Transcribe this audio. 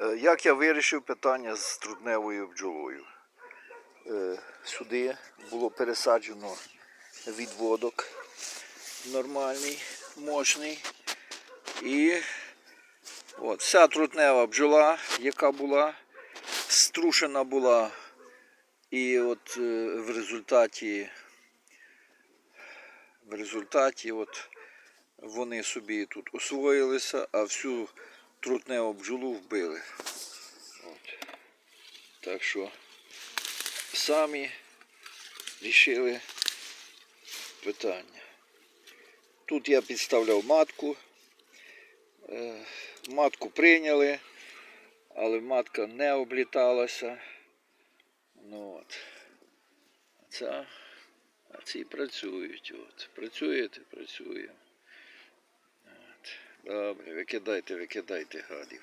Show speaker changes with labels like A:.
A: Е, Як я вирішив питання з трудневою бджолою? Е, Сюди було пересаджено відводок нормальний, мощний. І от, вся трутнева бджола, яка була, струшена була. І от е, в результаті, в результаті от вони собі тут освоїлися, а всю трутневу бджолу вбили. От. Так що самі рішили питання. Тут я підставляв матку. Е, Матку прийняли, але матка не обліталася. Ну от. Ця, а ці працюють. От. Працюєте, працює. Добре, викидайте, викидайте гадів.